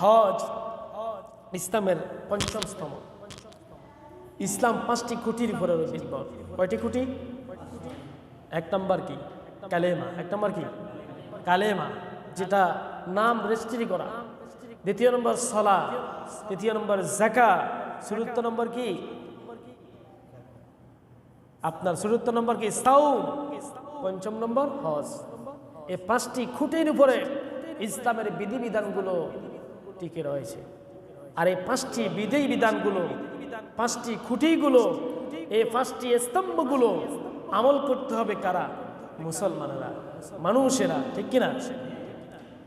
হজ, ইসলামের পঞ্চম স্তম্ভ ইসলাম পাঁচটি খুঁটির উপরে নির্ভর কয়টি খুঁটি? এক নম্বর কি? কালেমা। এক নম্বর কি? কালেমা, যেটা নাম রেজিস্ট্রি করা। দ্বিতীয় নম্বর সলা। তৃতীয় নম্বর জাকা চতুর্থ নম্বর কি? আপনার চতুর্থ নম্বর কি? সাউম। পঞ্চম নম্বর হজ। এই পাঁচটি খুঁটির উপরে ইসলামের বিধিবিধানগুলো টিকে রয়েছে। আর এই পাঁচটি বিধেয় বিধানগুলো, পাঁচটি খুঁটিগুলো, এই পাঁচটি স্তম্ভগুলো আমল করতে হবে কারা? মুসলমানেরা, মানুষেরা, ঠিক কিনা?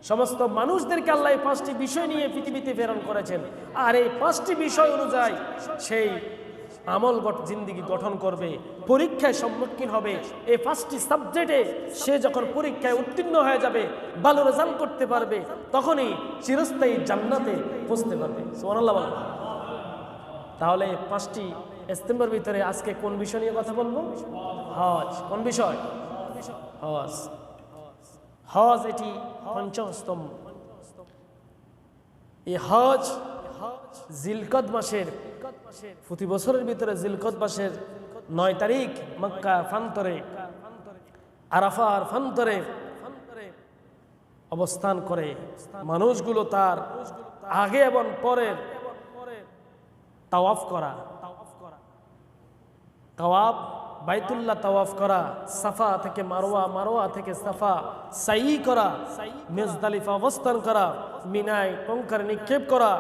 সমস্ত মানুষদেরকে আল্লাহ পাঁচটি বিষয় নিয়ে পৃথিবীতে প্রেরণ করেছেন। আর এই পাঁচটি বিষয় অনুযায়ী সেই আমল জিন্দিগি গঠন করবে, পরীক্ষায় সম্মুখীন হবে। এই পাঁচটি সাবজেক্টে সে যখন পরীক্ষায় উত্তীর্ণ হয়ে যাবে, ভালো রেজাল্ট করতে পারবে, তখনই চিরস্থায়ী জান্নাতে পৌঁছতে পারবে। সোনাল্লাহ তাহলে পাঁচটি স্তম্ভের ভিতরে আজকে কোন বিষয় নিয়ে কথা বলব? হজ। কোন বিষয়? হজ। হজ এটি পঞ্চম স্তম্ভ। এই হজ জিলকদ মাসের প্রতি বছরের ভিতরে জিলকদ মাসের নয় তারিখ মক্কা ফান্তরে, আরাফার ফান্তরে অবস্থান করে। মানুষগুলো তার আগে এবং পরে তাওয়াফ করা। তাওয়াফ, বাইতুল্লাহ তাওয়াফ করা, সাফা থেকে মারোয়া মারোয়া থেকে সাফা সাই করা, মেজদালিফা অবস্থান করা, মিনায় কঙ্কার নিক্ষেপ করা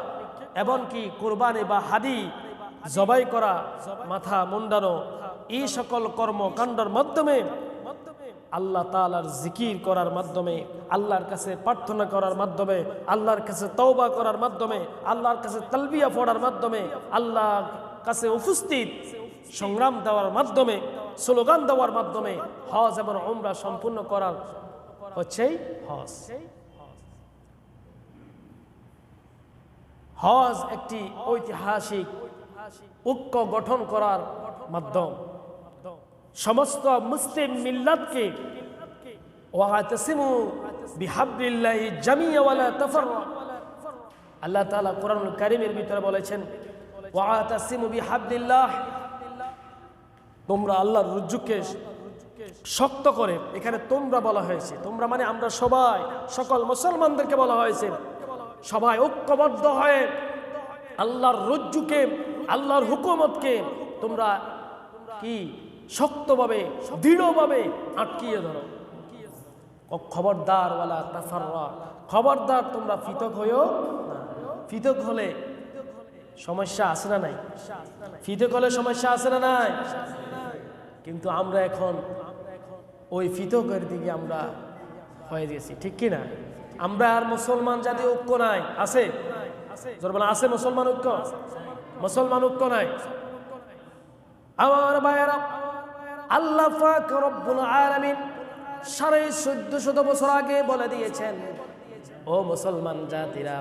এমনকি কোরবানি বা হাদি জবাই করা, মাথা মুন্ডানো, এই সকল কর্মকাণ্ডের মাধ্যমে আল্লাহ তালার জিকির করার মাধ্যমে, আল্লাহর কাছে প্রার্থনা করার মাধ্যমে, আল্লাহর কাছে তওবা করার মাধ্যমে, আল্লাহর কাছে তালবিয়া পড়ার মাধ্যমে, আল্লাহর কাছে উপস্থিত সংগ্রাম দেওয়ার মাধ্যমে, স্লোগান দেওয়ার মাধ্যমে হজ এবং ওমরা সম্পূর্ণ করার হচ্ছে হজ। হজ একটি ঐতিহাসিক ঐক্য গঠন করার মাধ্যম সমস্ত মুসলিম মিল্লাতকে আল্লাহ কারীমের ভিতরে বলেছেন তোমরা রুজ্জুকে শক্ত করে এখানে তোমরা বলা হয়েছে তোমরা মানে আমরা সবাই সকল মুসলমানদেরকে বলা হয়েছে সবাই ঐক্যবদ্ধ হয়ে আল্লাহর রজ্জুকে, আল্লাহর হুকুমতকে তোমরা কি শক্তভাবে, দৃঢ়ভাবে আটকিয়ে ধরো। খবরদার ওয়ালা তাফাররা, খবরদার তোমরা পৃথক হয়েও পৃথক হলে সমস্যা আছে না নাই? পৃথক হলে সমস্যা আছে না নাই? কিন্তু আমরা এখন ওই পৃথকের দিকে আমরা হয়ে গেছি, ঠিক কি না? আমরা আর মুসলমান জাতি ঐক্য নাই। আছে? আছে মুসলমান ঐক্য? মুসলমান ঐক্য নাই। আমার ভাইয়েরা, আল্লাহ সাড়ে চোদ্দ শত বছর আগে বলে দিয়েছেন, ও মুসলমান জাতিরা,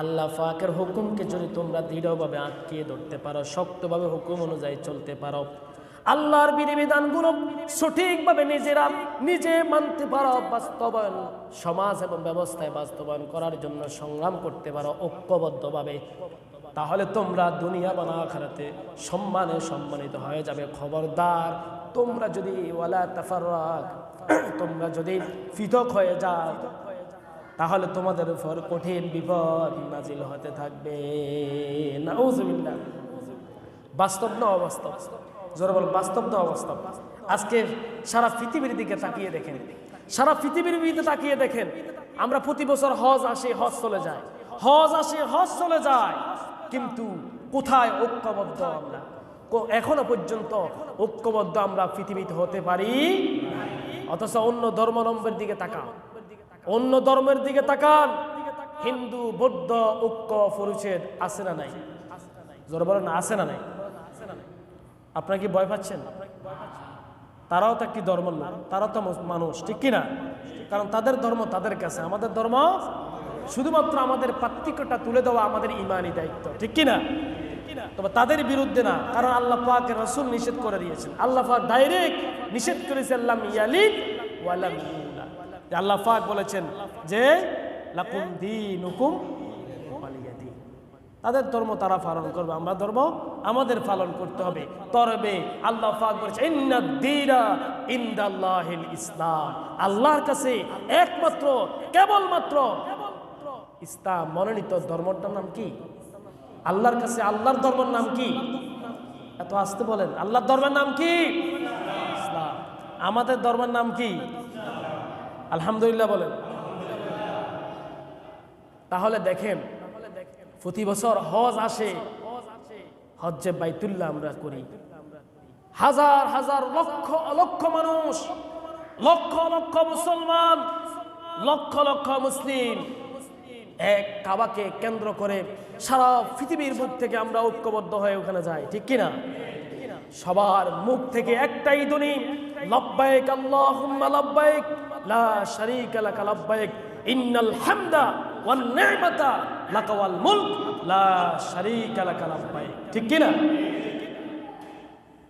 আল্লাহ পাকের হুকুমকে যদি তোমরা দৃঢ়ভাবে আটকিয়ে ধরতে পারো, শক্তভাবে হুকুম অনুযায়ী চলতে পারো আল্লাহর বিধিবিধানগুলো সঠিকভাবে নিজেরা নিজে মানতে পারো, বাস্তবায়ন সমাজ এবং ব্যবস্থায় বাস্তবায়ন করার জন্য সংগ্রাম করতে পারো ঐক্যবদ্ধভাবে। তাহলে তোমরা দুনিয়া বানা খারাতে সম্মানে সম্মানিত হয়ে যাবে। খবরদার, তোমরা যদি ওয়ালা তাফারাক তোমরা যদি পৃথক হয়ে যাও, তাহলে তোমাদের উপর কঠিন বিপদ নাজিল হতে থাকবে। না বাস্তব না অবাস্তব? জোর বল বাস্তব না অবাস্তব আজকে সারা পৃথিবীর দিকে তাকিয়ে দেখেন। সারা পৃথিবীর দিকে তাকিয়ে দেখেন, আমরা প্রতি বছর হজ আসে, হজ চলে যায়। হজ আসে, হজ চলে যায়। কিন্তু কোথায় ঐক্যবদ্ধ আমরা? এখনও পর্যন্ত ঐক্যবদ্ধ আমরা পৃথিবীতে হতে পারি অথচ অন্য ধর্মাবলম্বের দিকে তাকান। অন্য ধর্মের দিকে তাকান। হিন্দু, বৌদ্ধ, ঐক্য পরিচ্ছেদ আছে না নাই? জোর বলেন, আছে না নাই? আপনারা কি ভয় পাচ্ছেন? তারাও তো একটি ধর্ম লোক তারাও তো মানুষ, ঠিক কিনা কারণ তাদের ধর্ম তাদের কাছে, আমাদের ধর্ম শুধুমাত্র আমাদের পার্থক্যটা তুলে দেওয়া আমাদের ইমানি দায়িত্ব, ঠিক কিনা তবে তাদের বিরুদ্ধে না, কারণ আল্লাহ পাকের রসুল নিষেধ করে দিয়েছেন। আল্লাহ পাক ডাইরেক্ট নিষেধ করেছে আল্লাহ ইয়ালিদ ওয়ালাম। আল্লাহ পাক বলেছেন যে, লাকুম দিনুকুম তাদের ধর্ম তারা পালন করবে, আমরা ধর্ম আমাদের পালন করতে হবে। তরবে আল্লাহ ইনদাল্লাহিল ইসলাম। আল্লাহর কাছে একমাত্র, কেবলমাত্র ইসলাম, মনোনীত ধর্মটার নাম কি? আল্লাহর কাছে আল্লাহর ধর্মের নাম কি? এত আসতে বলেন, আল্লাহর ধর্মের নাম কি? ইসলাম। আমাদের ধর্মের নাম কি? আলহামদুলিল্লাহ বলেন। তাহলে দেখেন প্রতি বছর হজ আসে। হজ্জে বাইতুল্লাহ আমরা করি। হাজার হাজার, লক্ষ লক্ষ মানুষ, লক্ষ লক্ষ মুসলমান, লক্ষ লক্ষ মুসলিম এক কাবাকে কেন্দ্র করে সারা পৃথিবীর মুখ থেকে আমরা ঐক্যবদ্ধ হয়ে ওখানে যাই, ঠিক কিনা? সবার মুখ থেকে একটাই ধ্বনি, লব্বাইক আল্লাহুম্মা, লব্বাইক, লা শারীকা লাকা, লব্বাইক। ইন্নাল হামদা ওয়ান নি'মাতা, লাকা ওয়াল মুলক, লা শারীকা লাকা লব্বাইক। ঠিক কি না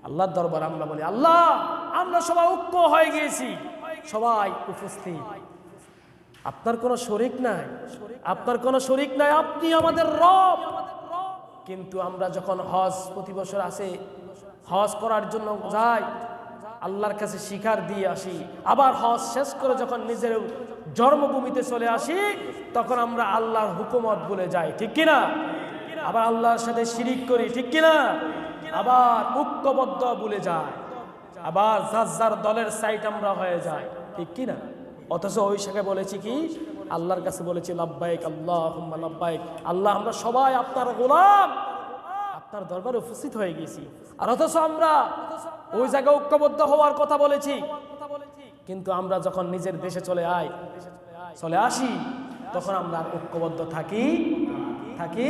আল্লাহর দরবার আমরা বলি, আল্লাহ, আমরা সবাই ঐক্য হয়ে গিয়েছি। সবাই উপস্থিত। আপনার কোনো শরিক নাই। আপনার কোনো শরিক নাই। আপনি আমাদের রব। কিন্তু আমরা যখন হজ প্রতি বছর আসে, হজ করার জন্য যাই, আল্লাহর কাছে শিকার দিয়ে আসি। আবার হজ শেষ করে যখন নিজের জন্মভূমিতে চলে আসি, তখন আমরা আল্লাহর হুকুমত বলে যাই, ঠিক কিনা? আবার আল্লাহর সাথে শিরিক করি, ঠিক কিনা? আবার ঐক্যবদ্ধ বলে যায় আবার যার যার দলের সাইট আমরা হয়ে যাই, ঠিক কিনা? অথচ ওই শাখায় বলেছি কি? আল্লাহর কাছে বলেছি, লাব্বাইক আল্লাহ লাব্বাইক। আল্লাহ, আমরা সবাই আপনার গোলাম। আপনার দরবারে উপস্থিত হয়ে গেছি। আর অথচ আমরা ওই জায়গায় ঐক্যবদ্ধ হওয়ার কথা বলেছি। কিন্তু আমরা যখন নিজের দেশে চলে আই চলে আসি তখন আমরা ঐক্যবদ্ধ থাকি থাকি